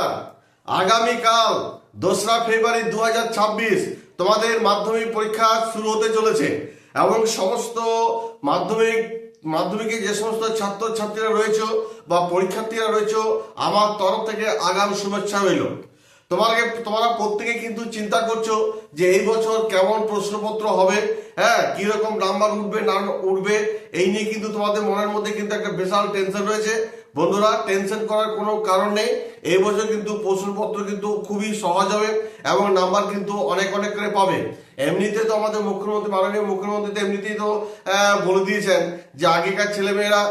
নমস্কার আগামীকাল দোসরা ফেব্রুয়ারি দু হাজার ছাব্বিশ তোমাদের মাধ্যমিক পরীক্ষা শুরু হতে চলেছে এবং সমস্ত মাধ্যমিক, মাধ্যমিকে যে সমস্ত ছাত্র ছাত্রীরা রয়েছে বা পরীক্ষার্থীরা রয়েছে, আমার তরফ থেকে আগাম শুভেচ্ছা রইল। তোমাকে, তোমরা প্রত্যেকে কিন্তু চিন্তা করছ যে এই বছর কেমন প্রশ্নপত্র হবে হ্যাঁ কীরকম নাম্বার উঠবে, না উঠবে, এই নিয়ে কিন্তু তোমাদের মনের মধ্যে কিন্তু একটা বিশাল টেনশন রয়েছে। বন্ধুরা টেনশন করার কোনো কারণ নেই। এই বছর কিন্তু প্রশ্নপত্র কিন্তু খুবই সহজ হবে এবং নাম্বার কিন্তু অনেক অনেক করে পাবে। এমনিতে তো আমাদের মুখ্যমন্ত্রী, মাননীয় মুখ্যমন্ত্রী তো এমনিতেই তো বলে দিয়েছেন যে আগেকার ছেলেমেয়েরা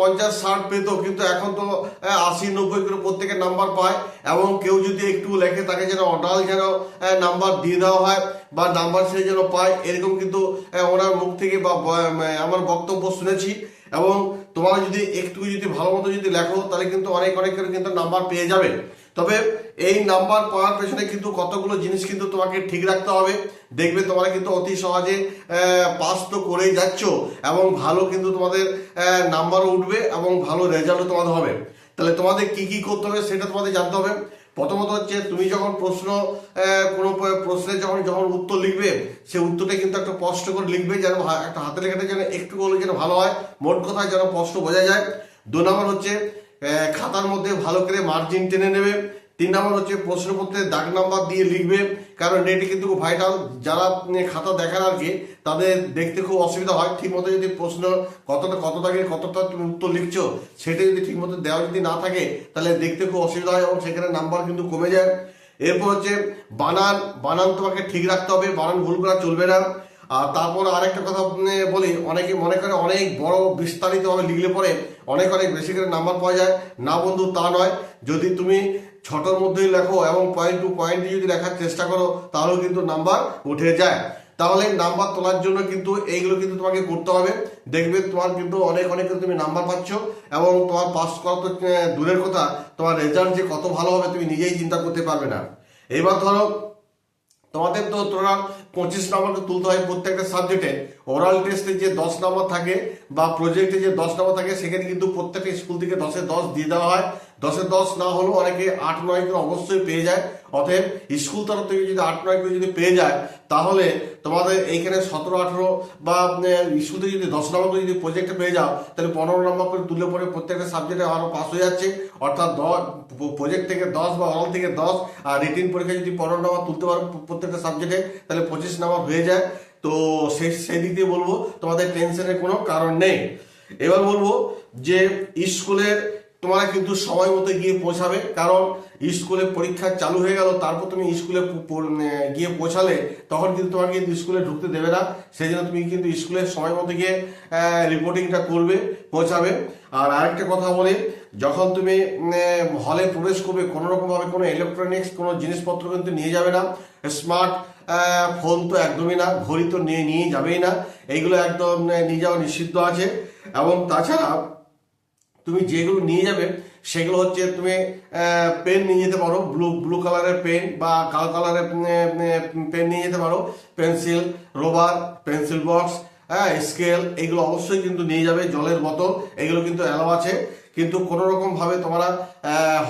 পঞ্চাশ, ষাট পেত, কিন্তু এখন তো আশি, নব্বই করে প্রত্যেকের নাম্বার পায় এবং কেউ যদি একটু লেখে তাকে যেন অডাল যেন নাম্বার দিয়ে দেওয়া হয় বা নাম্বার সে যেন পায়, এরকম কিন্তু ওনার মুখ থেকে বা আমার বক্তব্য শুনেছি এবং তোমরা যদি একটু যদি ভালো মতো যদি লেখো, তাহলে কিন্তু অনেক অনেক কিন্তু নাম্বার পেয়ে যাবে। তবে এই নাম্বার পাওয়ার পেছনে কিন্তু কতগুলো জিনিস কিন্তু তোমাকে ঠিক রাখতে হবে। দেখবে তোমরা কিন্তু অতি সহজে পাস তো করেই যাচ্ছ এবং ভালো কিন্তু তোমাদের নাম্বারও উঠবে এবং ভালো রেজাল্টও তোমাদের হবে। তাহলে তোমাদের কি কি করতে হবে সেটা তোমাদের জানতে হবে। প্রথমত হচ্ছে তুমি যখন প্রশ্ন কোনো প্রশ্নে যখন যখন উত্তর লিখবে, সে উত্তরটা কিন্তু একটা স্পষ্ট করে লিখবে যেন একটা হাতে লেখাটা যেন একটু করলে যেন ভালো হয়, মোট কথা যেন স্পষ্ট বোঝা যায়। দু নম্বর হচ্ছে খাতার মধ্যে ভালো করে মার্জিন টেনে নেবে। তিন নম্বর হচ্ছে প্রশ্নপত্রের দাগ নাম্বার দিয়ে লিখবে, কারণ এটি কিন্তু খুব ভাইটাল যারা খাতা দেখান আর কি, তাদের দেখতে খুব অসুবিধা হয়। ঠিক মতো যদি প্রশ্ন কতটা, কত দাগের কতটা তুমি উত্তর লিখছো, সেটা যদি ঠিক মতো দেওয়া যদি না থাকে, তাহলে দেখতে খুব অসুবিধা হয় এবং সেখানে নাম্বার কিন্তু কমে যায়। এরপর হচ্ছে বানান বানান তোমাকে ঠিক রাখতে হবে, বানান ভুল করা চলবে না। আর তারপর আরেকটা কথা বলি, অনেকে মনে করে অনেক বড় বিস্তারিতভাবে লিখলে পরে অনেক অনেক বেশি করে নাম্বার পাওয়া যায়। না বন্ধু, তা নয়। যদি তুমি ছোটোর মধ্যেই লেখো এবং পয়েন্ট টু পয়েন্ট যদি লেখার চেষ্টা করো, তাহলেও কিন্তু নাম্বার উঠে যায়। তাহলে নাম্বার তোলার জন্য কিন্তু এইগুলো কিন্তু তোমাকে করতে হবে। দেখবে তোমার কিন্তু অনেক অনেক তুমি নাম্বার পাচ্ছ এবং তোমার পাস করা তো দূরের কথা, তোমার রেজাল্ট যে কত ভালো হবে তুমি নিজেই চিন্তা করতে পারবে না। এবার ধরো, তোমাদের তো তোরা পঁচিশ নম্বর তুলতে হয় প্রত্যেকটা সাবজেক্টে ওরাল টেস্টে যে দশ নম্বর থাকে বা প্রজেক্টে যে দশ নম্বর থাকে সেখানে কিন্তু প্রত্যেকটা স্কুল থেকে দশে দশ দিয়ে দেওয়া হয়। দশে দশ না হলেও অনেকে আট নয় করে অবশ্যই পেয়ে যায়। অতএব স্কুল তরফ থেকে যদি আট নয় করে যদি পেয়ে যায় তাহলে তোমাদের এইখানে সতেরো আঠেরো বা আহ, স্কুল থেকে যদি দশ নম্বর করে যদি প্রজেক্টে পেয়ে যাও তাহলে পনেরো নম্বর করে তুলে পরে প্রত্যেকটা সাবজেক্টে আরও পাস হয়ে যাচ্ছে। অর্থাৎ প্রজেক্ট থেকে দশ বা অল থেকে দশ আর রিটিন পরীক্ষা যদি পনেরো নম্বর তুলতে পারো প্রত্যেকটা সাবজেক্টে তাহলে পঁচিশ নম্বর হয়ে যায়। তো সেই সেদিক দিয়ে বলব তোমাদের টেনশনের কোনো কারণ নেই। এবার বলব যে স্কুলের তোমরা কিন্তু সময় মতো গিয়ে পৌঁছাবে। কারণ স্কুলে পরীক্ষা চালু হয়ে গেল, তারপর তুমি স্কুলে প- গিয়ে পৌঁছালে তখন কিন্তু তোমাকে কিন্তু স্কুলে ঢুকতে দেবে না। সেই জন্য তুমি কিন্তু স্কুলে সময় মতো গিয়ে রিপোর্টিংটা করবে, পৌঁছাবে। আর আরেকটা কথা বলি, যখন তুমি হলে প্রবেশ করবে কোনো রকমভাবে কোনো ইলেকট্রনিক্স কোনো জিনিসপত্র কিন্তু নিয়ে যাবে না। স্মার্ট ফোন তো একদমই না, ঘড়ি তো নিয়ে নিয়ে যাবেই না। এইগুলো একদম নিয়ে যাওয়া নিষিদ্ধ আছে। এবং তাছাড়া তুমি যেগুলো নিয়ে যাবে, সেগুলো হচ্ছে তুমি পেন নিয়ে যেতে পারো ব্লু ব্লু কালারের পেন বা কালো কালারের পেন নিয়ে যেতে পারো পেন্সিল রোবার পেন্সিল বক্স হ্যাঁ স্কেল এগুলো অবশ্যই কিন্তু নিয়ে যাবে, জলের বোতল, এগুলো কিন্তু অ্যালাও আছে। কিন্তু কোনো রকম ভাবে তোমরা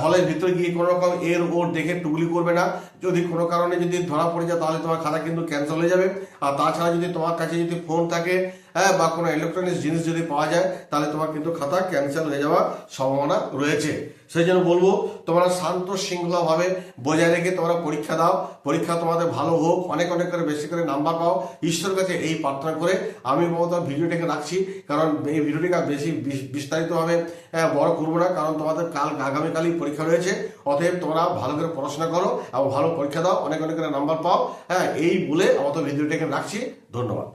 হলের ভিতরে গিয়ে কোনো রকম এর ওর দেখে টুগলি করবে না। যদি কোনো কারণে যদি ধরা পড়ে যায় তাহলে তোমার খাতা কিন্তু ক্যান্সেল হয়ে যাবে। আর তাছাড়া যদি তোমার কাছে যদি ফোন থাকে হ্যাঁ বা কোনো ইলেকট্রনিক্স জিনিস যদি পাওয়া যায় তাহলে তোমার কিন্তু খাতা ক্যান্সেল হয়ে যাওয়ার সম্ভাবনা রয়েছে। সেই জন্য বলব তোমরা শান্ত শৃঙ্খলাভাবে বজায় রেখে তোমরা পরীক্ষা দাও। পরীক্ষা তোমাদের ভালো হোক অনেক অনেক করে বেশি করে নাম্বার পাও। ঈশ্বরের কাছে এই প্রার্থনা করে আমি মমতা ভিডিওটাকে রাখছি কারণ এই ভিডিওটিকে বেশি বিস্তারিতভাবে আহ, বড় করব না, কারণ তোমাদের কাল আগামীকালই পরীক্ষা রয়েছে। অতএব তোমরা ভালো করে পড়াশোনা করো এবং ভালো পরীক্ষা দাও, অনেক অনেক নাম্বার পাও। হ্যাঁ এই বলে আমার তো ভিডিওটাকে রাখছি। ধন্যবাদ।